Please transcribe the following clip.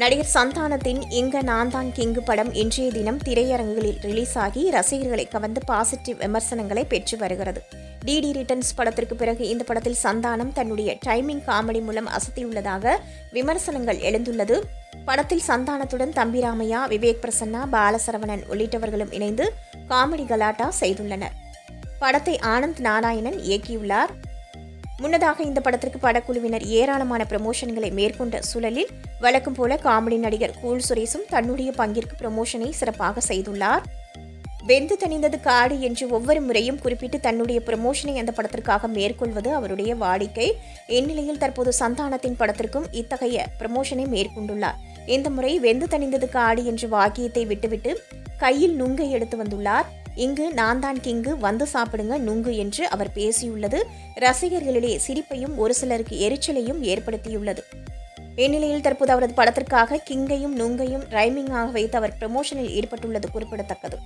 நடிகர் சந்தானத்தின் இங்க நான் தான் கிங்கு படம் இன்றைய தினம் திரையரங்குகளில் ரிலீஸ் ஆகி ரசிகர்களை கவர்ந்து பாசிட்டிவ் விமர்சனங்களை பெற்று வருகிறது. டிடி ரிட்டர்ன்ஸ் படத்திற்கு பிறகு இந்த படத்தில் சந்தானம் தன்னுடைய டைமிங் காமெடி மூலம் அசத்தியுள்ளதாக விமர்சனங்கள் எழுந்துள்ளது. படத்தில் சந்தானத்துடன் தம்பிராமையா விவேக் பிரசன்னா பாலசரவணன் உள்ளிட்டவர்களும் இணைந்து காமெடி கலாட்டா செய்துள்ளனர். படத்தை ஆனந்த் நாராயணன் இயக்கியுள்ளார். முன்னதாக இந்த படத்திற்கு படக்குழுவினர் ஏராளமான ப்ரமோஷன்களை மேற்கொண்ட சூழலில் வழக்கம் போல காமெடி நடிகர் கூல் சுரேஷும் தன்னுடைய பங்கிற்கு ப்ரமோஷனை சிறப்பாக செய்துள்ளார். வெந்து தணிந்தது காடு என்று ஒவ்வொரு முறையும் குறிப்பிட்டு தன்னுடைய ப்ரமோஷனை அந்த படத்திற்காக மேற்கொள்வது அவருடைய வாடிக்கை. இந்நிலையில் தற்போது சந்தானத்தின் படத்திற்கும் இத்தகைய ப்ரமோஷனை மேற்கொண்டுள்ளார். இந்த முறை வெந்து தணிந்தது காடு என்ற வாக்கியத்தை விட்டுவிட்டு கையில் நுங்கை எடுத்து வந்துள்ளார். இங்கு நான் தான் கிங்கு வந்து சாப்பிடுங்க நுங்கு என்று அவர் பேசியுள்ளது. ரசிகர்களிடையே சிரிப்பையும் ஒரு சிலருக்கு எரிச்சலையும் ஏற்படுத்தியுள்ளது. இந்நிலையில் தற்போது அவரது படத்திற்காக கிங்கையும் நுங்கையும் ரைமிங்காக வைத்து அவர் ப்ரமோஷனில் ஈடுபட்டுள்ளது குறிப்பிடத்தக்கது.